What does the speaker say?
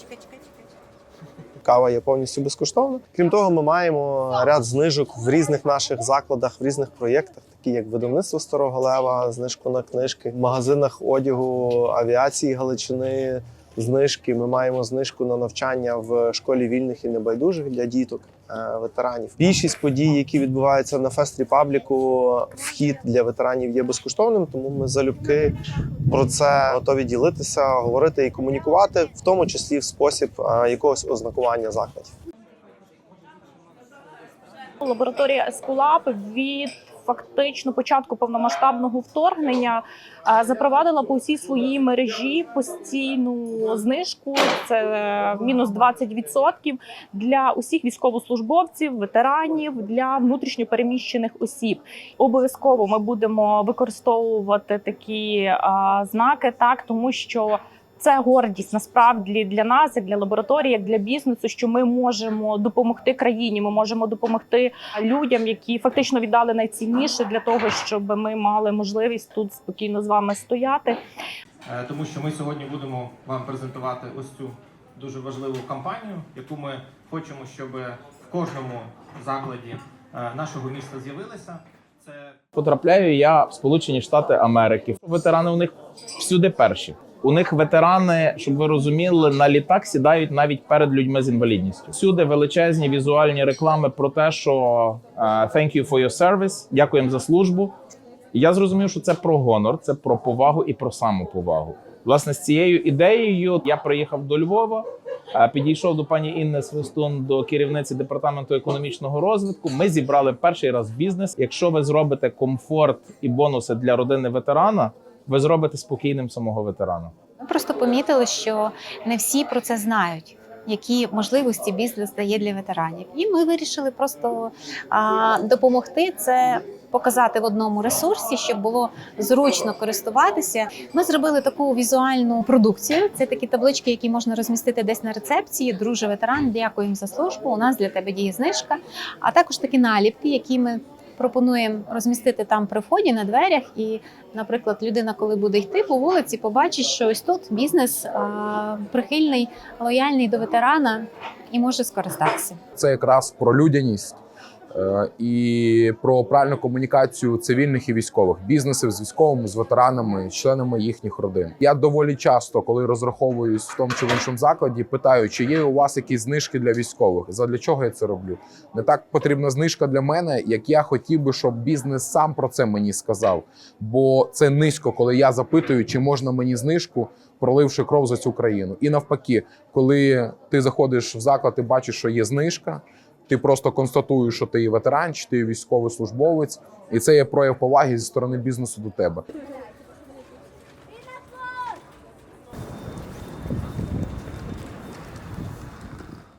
Чекай. Кава є повністю безкоштовна. Крім того, ми маємо ряд знижок в різних наших закладах, в різних проєктах, такі як видавництво Старого Лева, знижку на книжки, в магазинах одягу, авіації Галичини. Знижки ми маємо знижку на навчання в школі вільних і небайдужих для діток, е, ветеранів. Більшість подій, які відбуваються на Фест Репабліку, вхід для ветеранів є безкоштовним, тому ми залюбки про це готові ділитися, говорити і комунікувати, в тому числі в спосіб е, якогось ознакування закладів. Лабораторія Ескулап від фактично початку повномасштабного вторгнення е, запровадила по всій своїй мережі постійну знижку. Це е, мінус 20% для усіх військовослужбовців, ветеранів для внутрішньопереміщених осіб. Обов'язково ми будемо використовувати такі е, знаки, так тому що. Це гордість насправді для нас, як для лабораторії, як для бізнесу, що ми можемо допомогти країні. Ми можемо допомогти людям, які фактично віддали найцінніше для того, щоб ми мали можливість тут спокійно з вами стояти. Е, тому що ми сьогодні будемо вам презентувати ось цю дуже важливу кампанію, яку ми хочемо, щоб в кожному закладі е, нашого міста з'явилася. Це Потрапляю я в Сполучені Штати Америки. Ветерани у них всюди перші. У них ветерани, щоб ви розуміли, на літак сідають навіть перед людьми з інвалідністю. Всюди величезні візуальні реклами про те, що е, «Thank you for your service», дякуємо за службу. Я зрозумів, що це про гонор, це про повагу і про самоповагу. Власне, з цією ідеєю я приїхав до Львова, е, підійшов до пані Інни Свистун, до керівниці департаменту економічного розвитку. Ми зібрали перший раз бізнес. Якщо ви зробите комфорт і бонуси для родини ветерана, ви зробите спокійним самого ветерана. Ми просто помітили, що не всі про це знають. Які можливості бізнес дає для ветеранів, і ми вирішили просто а, допомогти це показати в одному ресурсі, щоб було зручно користуватися. Ми зробили таку візуальну продукцію. Це такі таблички, які можна розмістити десь на рецепції. Друже ветеран, дякуємо за службу. У нас для тебе діє знижка. А також такі наліпки, які ми пропонуємо розмістити там при вході на дверях. І, наприклад, людина, коли буде йти по вулиці, побачить, що ось тут бізнес а, прихильний, лояльний до ветерана і може скористатися. це якраз про людяність і про правильну комунікацію цивільних і військових бізнесів з військовими, з ветеранами, з членами їхніх родин. Я доволі часто, коли розраховуюсь в тому чи в іншому закладі, питаю, чи є у вас якісь знижки для військових. Задля чого я це роблю? Не так потрібна знижка для мене, як я хотів би, щоб бізнес сам про це мені сказав. Бо це низько, коли я запитую, чи можна мені знижку. Проливши кров за цю країну, і навпаки, коли ти заходиш в заклад і бачиш, що є знижка, ти просто констатуєш, що ти є ветеран, чи ти військовий і це є прояв поваги зі сторони бізнесу до тебе.